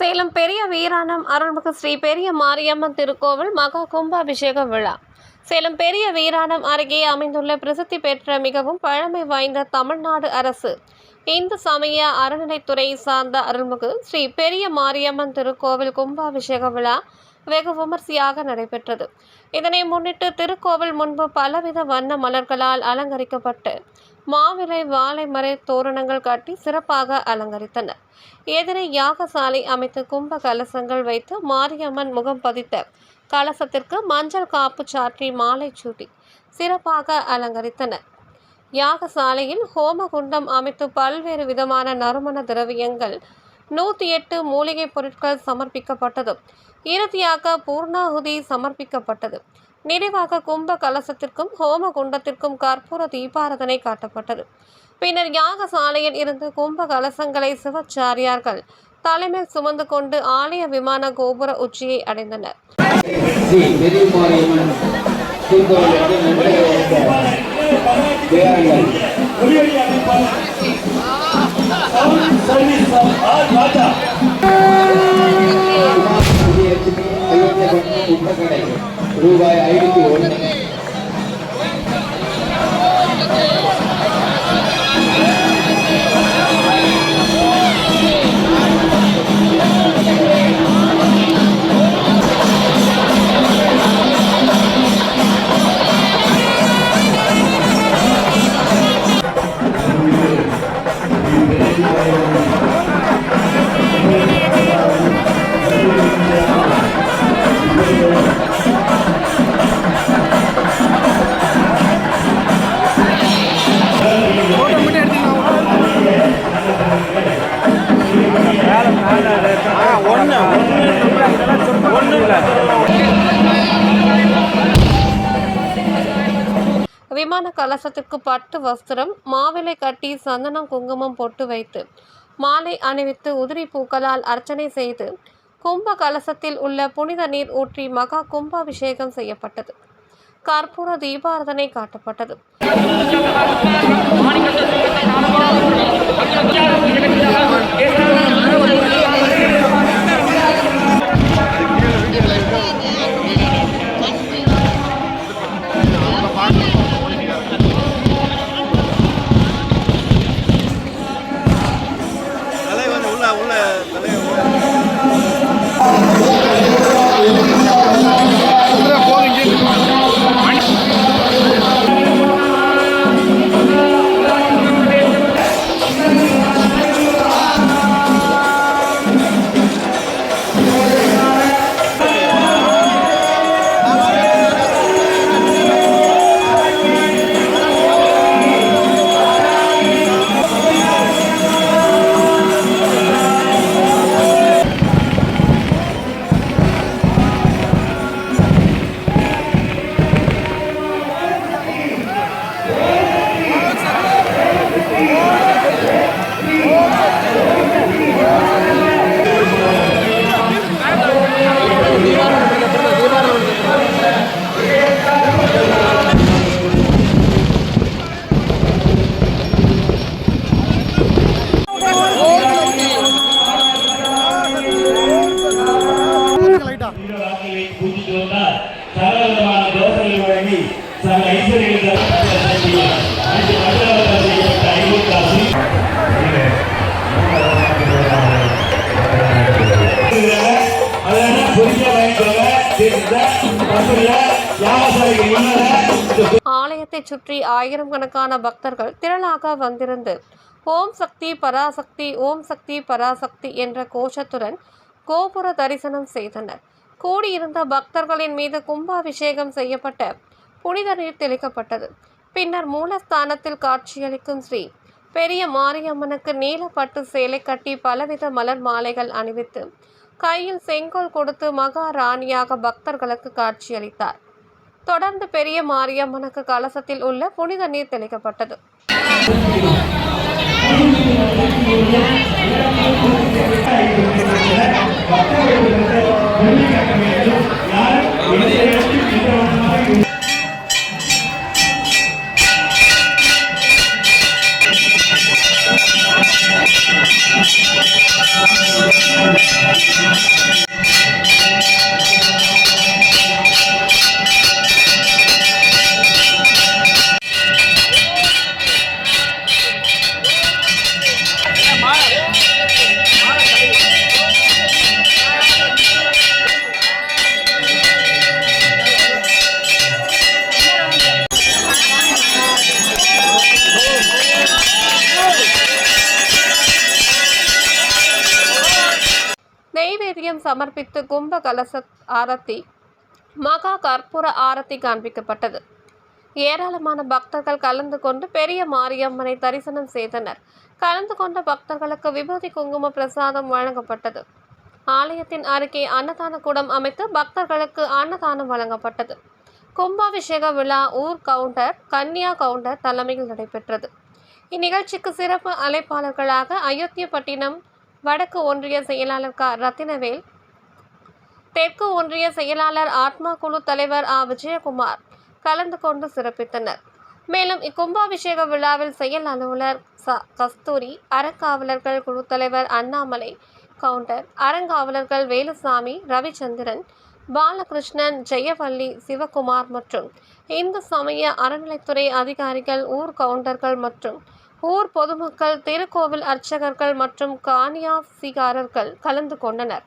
சேலம் பெரிய வீராணம் அருள்மிகு ஸ்ரீ பெரிய மாரியம்மன் திருக்கோவில் மகா கும்பாபிஷேக விழா. சேலம் பெரிய வீராணம் அருகே அமைந்துள்ள பிரசித்தி பெற்ற மிகவும் பழமை வாய்ந்த தமிழ்நாடு அரசு. இந்து சமய அறநிலைத்துறை சார்ந்த அருள்மிகு ஸ்ரீ பெரிய மாரியம்மன் திருக்கோவில் கும்பாபிஷேக விழா வெகு விமர்சையாக நடைபெற்றது. இதனை முன்னிட்டு திருக்கோவில் முன்பு பலவித வண்ண மலர்களால் அலங்கரிக்கப்பட்டு மாவிலை வாழை மறை தோரணங்கள் கட்டி சிறப்பாக அலங்கரித்தனர். எதிரே யாகசாலை அமைத்து கும்ப கலசங்கள் வைத்து மாரியம்மன் முகம் பதித்த கலசத்திற்கு மஞ்சள் காப்பு சாற்றி மாலை சூட்டி சிறப்பாக அலங்கரித்தனர். யாகசாலையில் ஹோமகுண்டம் அமைத்து பல்வேறு விதமான நறுமண திரவியங்கள் நூற்றி எட்டு மூலிகைப் பொருட்கள் சமர்ப்பிக்கப்பட்டது. இறுதியாக பூர்ணாகுதி சமர்ப்பிக்கப்பட்டது. நிறைவாக கும்ப கலசத்திற்கும் ஹோம குண்டத்திற்கும் கற்பூர தீபாரதனை காட்டப்பட்டது. பின்னர் யாக சாலையில் இருந்து கும்ப கலசங்களை சிவச்சாரியார்கள் தலைமையில் சுமந்து கொண்டு ஆலய விமான கோபுர உச்சியை அடைந்தனர். ரூபாய் ஐநூத்தி ஒன்று விமான கலசத்திற்கு பட்டு வஸ்திரம் மாவிலை கட்டி சந்தனம் குங்குமம் பொட்டு வைத்து மாலை அணிவித்து உதிரி பூக்களால் அர்ச்சனை செய்து கும்ப கலசத்தில் உள்ள புனித நீர் ஊற்றி மகா கும்பாபிஷேகம் செய்யப்பட்டது. கற்பூர தீபாரதனை காட்டப்பட்டது. ஆலயத்தை ஆலயத்தைச் சுற்றி ஆயிரம் கணக்கான பக்தர்கள் திரளாக வந்திருந்து ஓம் சக்தி பராசக்தி ஓம் சக்தி பராசக்தி என்ற கோஷத்துடன் கோபுர தரிசனம் செய்தனர். கூடியிருந்த பக்தர்களின் மீது கும்பாபிஷேகம் செய்யப்பட்ட புனித நீர் தெளிக்கப்பட்டது. பின்னர் மூலஸ்தானத்தில் காட்சியளிக்கும் ஸ்ரீ பெரிய மாரியம்மனுக்கு நீலப்பட்டு சேலை கட்டி பலவித மலர் மாலைகள் அணிவித்து கையில் செங்கோல் கொடுத்து மகாராணியாக பக்தர்களுக்கு காட்சியளித்தார். தொடர்ந்து பெரிய மாரியம்மனுக்கு கலசத்தில் உள்ள புனித நீர் தெளிக்கப்பட்டது. நெய்வேத்தியம் சமர்ப்பித்து கும்ப கலச ஆரத்தி மகா கற்பூர ஆரத்தி காண்பிக்கப்பட்டது ஏராளமான பக்தர்கள் கலந்து கொண்டு பெரிய மாரியம்மனை தரிசனம் செய்தனர் கலந்து கொண்ட பக்தர்களுக்கு விபூதி குங்கும பிரசாதம் வழங்கப்பட்டது ஆலயத்தின் அருகே அன்னதான கூடம் அமைத்து பக்தர்களுக்கு அன்னதானம் வழங்கப்பட்டது கும்பாபிஷேக விழா ஊர் கவுண்டர் கன்னியா கவுண்டர் தலைமையில் நடைபெற்றது இந்நிகழ்ச்சிக்கு சிறப்பு அழைப்பாளர்களாக அயோத்தியப்பட்டினம் வடக்கு ஒன்றிய செயலாளர் க. ரத்தினவேல் தெற்கு ஒன்றிய செயலாளர் ஆத்மா குழு தலைவர் ஆ. விஜயகுமார் கலந்து கொண்டு சிறப்பித்தனர். மேலும் இக்கும்பாபிஷேக விழாவில் செயல் அலுவலர் ச. கஸ்தூரி அறங்காவலர்கள் குழு தலைவர் அண்ணாமலை கவுண்டர் அறங்காவலர்கள் வேலுசாமி ரவிச்சந்திரன் பாலகிருஷ்ணன் ஜெயவள்ளி சிவகுமார் மற்றும் இந்து சமய அறநிலைத்துறை அதிகாரிகள் ஊர் கவுண்டர்கள் மற்றும் ஊர் பொதுமக்கள் திருக்கோவில் அர்ச்சகர்கள் மற்றும் காணியாசிகாரர்கள் கலந்து கொண்டனர்.